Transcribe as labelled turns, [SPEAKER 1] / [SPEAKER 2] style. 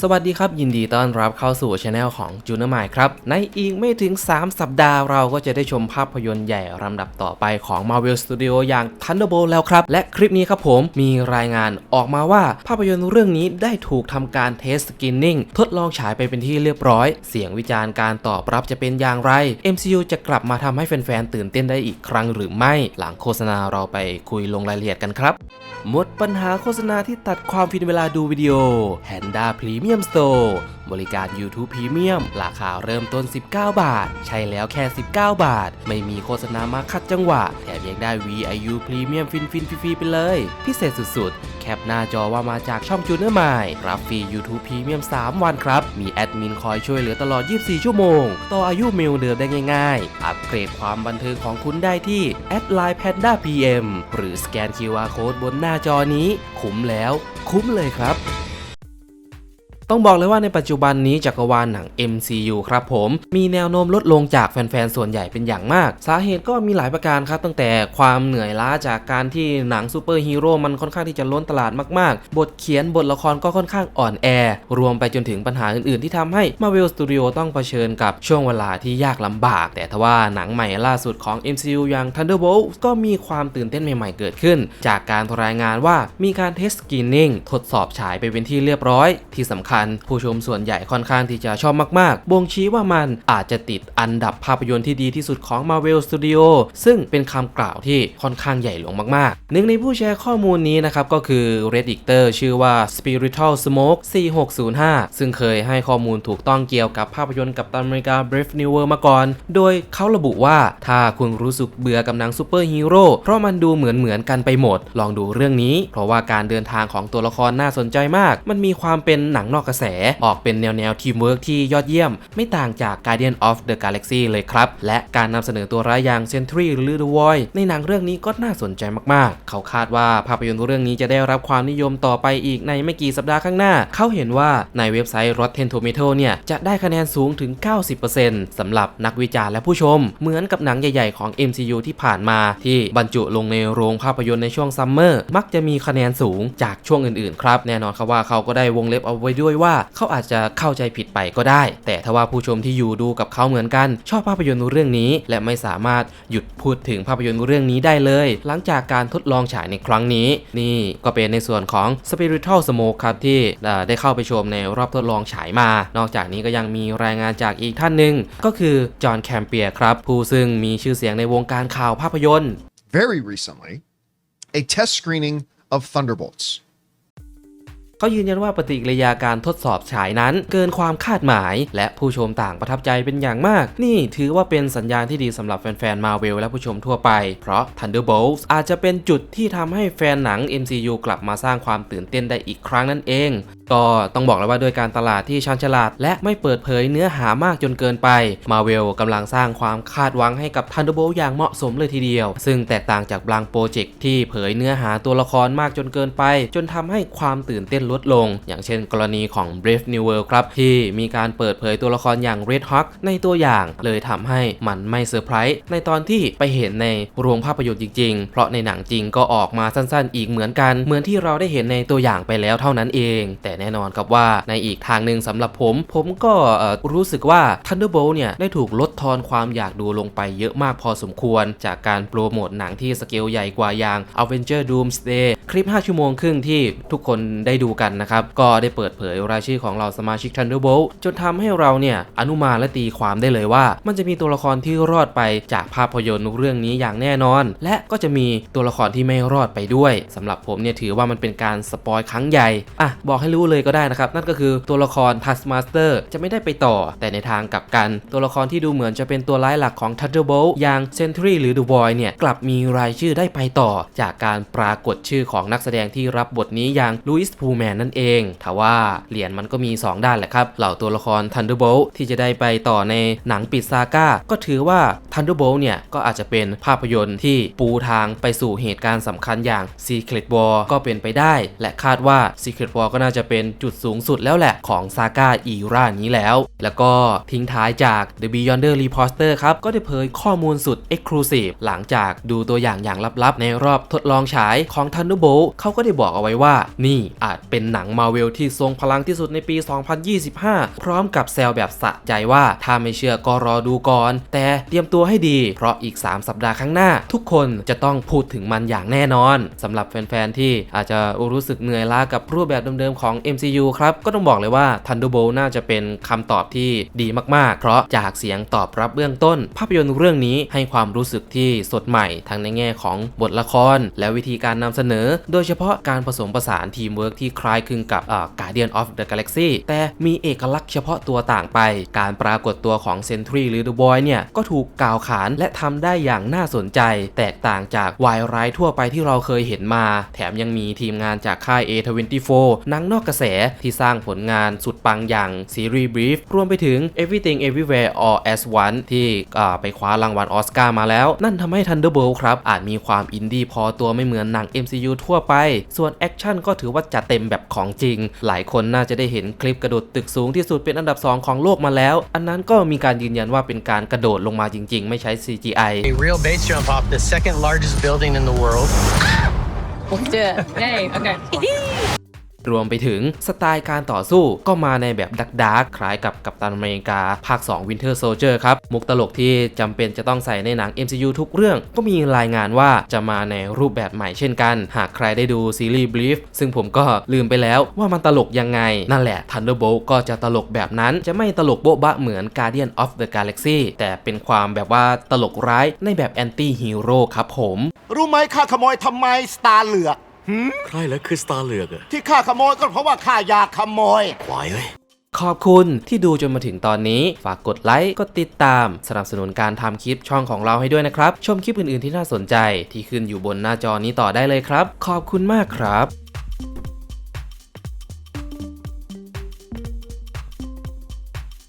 [SPEAKER 1] สวัสดีครับ ยินดีต้อนรับเข้าสู่ช anel ของจูเนอร์มายครับ ในอีกไม่ถึง 3 สัปดาห์เราก็จะได้ชมภาพยนตร์ใหญ่ลำดับต่อไปของ Marvel Studio อย่าง Thunderbolt แล้วครับ และคลิปนี้ครับผมมีรายงานออกมาว่าภาพยนตร์เรื่องนี้ได้ถูกทำการเทสสกินนิ่งทดลองฉายไปเป็นที่เรียบร้อย เสียงวิจารณ์การตอบรับจะเป็นอย่างไร MCU จะกลับมาทำให้แฟนๆตื่นเต้นได้อีกครั้งหรือไม่ หลังโฆษณาเราไปคุยลงรายละเอียดกันครับหมดปัญหาโฆษณาที่ตัดความฟินเวลาดูวิดีโอ Handa Premium Store บริการ YouTube Premium ราคาเริ่มต้น 19 บาท ใช่แล้วแค่ 19 บาท ไม่มีโฆษณามาคัดจังหวะ แถมยังได้ VIU Premium ฟินฟินฟรีๆไปเลย พิเศษสุดๆ แคปหน้าจอว่ามาจากช่องจูเนอร์มายรับฟรี YouTube Premium 3 วันครับ มีแอดมินคอยช่วยเหลือตลอด 24 ชั่วโมง ต่ออายุเมลเดิมได้ง่ายๆ อัปเกรดความบันเทิงของคุณได้ที่แอดไลน์ Panda PM หรือสแกน QR Code บนหน้าจอนี้ คุ้มแล้ว คุ้มเลยครับ ต้องบอกเลยว่าในปัจจุบันนี้จักรวาลหนัง MCU ครับผม มีแนวโน้มลดลงจากแฟนๆ ส่วนใหญ่เป็นอย่างมาก สาเหตุก็มีหลายประการครับ ตั้งแต่ความเหนื่อยล้าจากการที่หนังซูเปอร์ฮีโร่มันค่อนข้างที่จะล้นตลาดมากๆ บทเขียนบทละครก็ค่อนข้างอ่อนแอ รวมไปจนถึงปัญหาอื่นๆ ที่ทำให้ Marvel Studio ต้องเผชิญกับช่วงเวลาที่ยากลำบาก แต่ทว่าหนังใหม่ล่าสุดของ MCU อย่าง Thunderbolt ก็มีความตื่นเต้นใหม่ๆ เกิดขึ้น จากการรายงานว่ามีการเทสสกรีนนิ่งทดสอบฉายไปเป็นที่เรียบร้อยที่สำคัญผู้ชมส่วนใหญ่ค่อนข้างที่จะชอบมากๆ บ่งชี้ว่ามันอาจจะติดอันดับภาพยนตร์ที่ดีที่สุดของ Marvel Studio ซึ่งเป็นคำกล่าวที่ค่อนข้างใหญ่หลวงมากๆ หนึ่งในผู้แชร์ข้อมูลนี้นะครับก็คือ Redditor ชื่อว่า Spiritual Smoke 4605 ซึ่งเคยให้ข้อมูลถูกต้องเกี่ยวกับภาพยนตร์กับตันอเมริกา Brave New World มาก่อน โดยเขาระบุว่าถ้าคุณรู้สึกเบื่อกับหนังซูเปอร์ฮีโร่เพราะมันดูเหมือนเหมือนๆกันไปหมด ลองดูเรื่องนี้ เพราะว่าการเดินทางของตัวละครน่าสนใจมาก มันมีความเป็นหนังนอกกระแสออกเป็นแนวแนวทีมเวิร์กที่ยอดเยี่ยม ไม่ต่างจาก Guardian of the Galaxy เลยครับ และการนำเสนอตัวร้ายอย่าง Sentry หรือ The Void ในหนังเรื่องนี้ก็น่าสนใจมากๆ เขาคาดว่าภาพยนตร์เรื่องนี้จะได้รับความนิยมต่อไปอีกในไม่กี่สัปดาห์ข้างหน้า เขาเห็นว่าในเว็บไซต์ Rotten Tomato เนี่ยจะได้คะแนนสูงถึง 90%สำหรับนักวิจารณ์และผู้ชม เหมือนกับหนังใหญ่ ๆ ของ MCU ที่ผ่านมา ที่บรรจุลงในโรงภาพยนตร์ในช่วงซัมเมอร์มักจะมีคะแนนสูงจากช่วงอื่นๆครับแน่นอนครับว่าเขาก็ได้วงเล็บเอาไว้ด้วยว่าเขาอาจจะเข้าใจผิดไปก็ได้ แต่ถ้าว่าผู้ชมที่อยู่ดูกับเขาเหมือนกัน ชอบภาพยนตร์เรื่องนี้ และไม่สามารถหยุดพูดถึงภาพยนตร์เรื่องนี้ได้เลย หลังจากการทดลองฉายในครั้งนี้ นี่ก็เป็นในส่วนของ Spiritual Smoke ครับที่ได้เข้าไปชมในรอบทดลองฉายมา นอกจากนี้ก็ยังมีรายงานจากอีกท่านหนึ่งก็คือจอห์นแคมเปียร์ครับผู้ซึ่งมีชื่อเสียงในวงการข่าวภาพยนตร์
[SPEAKER 2] very recently a test screening of Thunderbolts.
[SPEAKER 1] เขายืนยันว่าปฏิกิริยาการทดสอบฉายนั้น เกินความคาดหมาย และผู้ชมต่างประทับใจเป็นอย่างมาก นี่ถือว่าเป็นสัญญาณที่ดีสำหรับแฟนๆมาเวลและผู้ชมทั่วไป เพราะ Thunderbolts อาจจะเป็นจุดที่ทำให้แฟนหนัง MCU กลับมาสร้างความตื่นเต้นได้อีกครั้งนั่นเอง ก็ต้องบอกเลยว่าด้วยการตลาดที่ชันฉลาด และไม่เปิดเผยเนื้อหามากจนเกินไปมาเวลกำลังสร้างความคาดหวังให้กับ Thunderbolt อย่างเหมาะสมเลยทีเดียว ซึ่งแตกต่างจากบางโปรเจกต์ที่เผยเนื้อหาตัวละครมากจนเกินไป จนทำให้ความตื่นเต้นลดลง อย่างเช่นกรณีของ Brave New World ครับ ที่มีการเปิดเผยตัวละครอย่าง Red Hawk ในตัวอย่าง เลยทำให้มันไม่เซอร์ไพรส์ในตอนที่ไปเห็นในโรงภาพยนตร์จริง ๆ เพราะในหนังจริงก็ออกมาสั้นๆ อีกเหมือนกัน เหมือนที่เราได้เห็นในตัวอย่างไปแล้วเท่านั้นเอง แต่แน่นอนครับว่าในอีกทางหนึ่งสำหรับผม ผมก็รู้สึกว่า Thunderbolt เนี่ยได้ถูกลดทอนความอยากดูลงไปเยอะมากพอสมควร จากการโปรโมทหนังที่สเกลใหญ่กว่าอย่าง Avenger Doomsday คลิป 5 ชั่วโมงครึ่งที่ทุกคนได้ดูกันนะครับ ก็ได้เปิดเผยรายชื่อของเหล่าสมาชิก Thunderbolt จนทำให้เราเนี่ยอนุมานและตีความได้เลยว่า มันจะมีตัวละครที่รอดไปจากภาพยนตร์เรื่องนี้อย่างแน่นอน และก็จะมีตัวละครที่ไม่รอดไปด้วยสำหรับผมเนี่ยถือว่ามันเป็นการสปอยครั้งใหญ่อะบอกให้รู้เลยก็ได้นะครับ นั่นก็คือตัวละคร Taskmaster จะไม่ได้ไปต่อ แต่ในทางกลับกัน ตัวละครที่ดูเหมือนจะเป็นตัวร้ายหลักของ Thunderbolt อย่าง Sentry หรือ The Void เนี่ย กลับมีรายชื่อได้ไปต่อ จากการปรากฏชื่อของนักแสดงที่รับบทนี้อย่างลุยส์พูแมนนั่นเองทว่าเหรียญมันก็มี 2 ด้านแหละครับ เหล่าตัวละคร Thunderbolt ที่จะได้ไปต่อในหนังปิดซาก้าก็ถือว่า Thunderbolt เนี่ย ก็อาจจะเป็นภาพยนตร์ที่ปูทางไปสู่เหตุการณ์สำคัญอย่าง Secret War ก็เป็นไปได้ และคาดว่า Secret War ก็น่าจะเป็นเป็นจุดสูงสุดแล้วแหละของซาก้าอีรานี้แล้ว แล้วก็ทิ้งท้ายจาก The Beyonder Reposter ครับ ก็ได้เผยข้อมูลสุด Exclusive หลังจากดูตัวอย่างอย่างลับๆ ในรอบทดลองฉายของ Thunderbolt เขาก็ได้บอกเอาไว้ว่า นี่อาจเป็นหนังมาเวลที่ทรงพลังที่สุดในปี 2025 พร้อมกับแซวแบบสะใจว่า ถ้าไม่เชื่อก็รอดูก่อน แต่เตรียมตัวให้ดี เพราะอีก 3 สัปดาห์ข้างหน้า ทุกคนจะต้องพูดถึงมันอย่างแน่นอนสำหรับแฟนๆที่อาจจะรู้สึกเหนื่อยล้ากับรูปแบบเดิมๆของ MCU ครับ ก็ต้องบอกเลยว่า Thunderbolt น่าจะเป็นคำตอบที่ดีมากๆ เพราะจากเสียงตอบรับเบื้องต้น ภาพยนตร์เรื่องนี้ให้ความรู้สึกที่สดใหม่ ทั้งในแง่ของบทละคร และวิธีการนำเสนอ โดยเฉพาะการผสมผสานทีมเวิร์กที่คล้ายคลึงกับ Guardian of the Galaxy แต่มีเอกลักษณ์เฉพาะตัวต่างไป การปรากฏตัวของ Sentry หรือ The Boy เนี่ย ก็ถูกกล่าวขานและทำได้อย่างน่าสนใจ แตกต่างจากวายร้ายทั่วไปที่เราเคยเห็นมา แถมยังมีทีมงานจากค่าย A24 นังนอกกระแสที่สร้างผลงานสุดปังอย่างซีรีส์ Brief รวมไปถึง Everything Everywhere All as One ที่อ่าไปคว้ารางวัลออสการ์มาแล้ว นั่นทำให้ Thunderbolt ครับ อาจมีความอินดี้พอตัวไม่เหมือนหนัง MCU ทั่วไป ส่วนแอคชั่นก็ถือว่าจัดเต็มแบบของจริง หลายคนน่าจะได้เห็นคลิปกระโดดตึกสูงที่สุดเป็นอันดับ 2 ของโลกมาแล้ว อันนั้นก็มีการยืนยันว่าเป็นการกระโดดลงมาจริง ๆ ไม่ใช้ CGI
[SPEAKER 3] A real base jump off the second largest building in the world.
[SPEAKER 4] Do it. Hey, okay.
[SPEAKER 1] รวมไปถึงสไตล์การต่อสู้ก็มาในแบบดักดาร์กคล้ายกับกัปตันอเมริกา ภาค 2 Winter Soldier ครับ มุกตลกที่จำเป็นจะต้องใส่ในหนัง MCU ทุกเรื่อง ก็มีรายงานว่าจะมาในรูปแบบใหม่เช่นกัน หากใครได้ดูซีรีส์ Brief ซึ่งผมก็ลืมไปแล้วว่ามันตลกยังไง นั่นแหละ Thunderbolt ก็จะตลกแบบนั้นจะไม่ตลกโบ๊ะบะเหมือน Guardian of the Galaxy แต่เป็นความแบบว่าตลกร้ายในแบบแอนตี้ฮีโร่ครับผม
[SPEAKER 5] รู้ไหมข้าขโมยทำไมสตาร์เหลือก
[SPEAKER 6] ใครแล้วคือสตาร์เลือกอะ
[SPEAKER 5] ที่ข้าขโมยก็เพราะว่าข้าอยากขโมย
[SPEAKER 6] ควายเอ้ย
[SPEAKER 1] ขอบคุณที่ดูจนมาถึงตอนนี้ ฝากกดไลค์ กดติดตาม สนับสนุนการทำคลิปช่องของเราให้ด้วยนะครับ ชมคลิปอื่นๆที่น่าสนใจที่ขึ้นอยู่บนหน้าจอนี้ต่อได้เลยครับ ขอบคุณมากครับ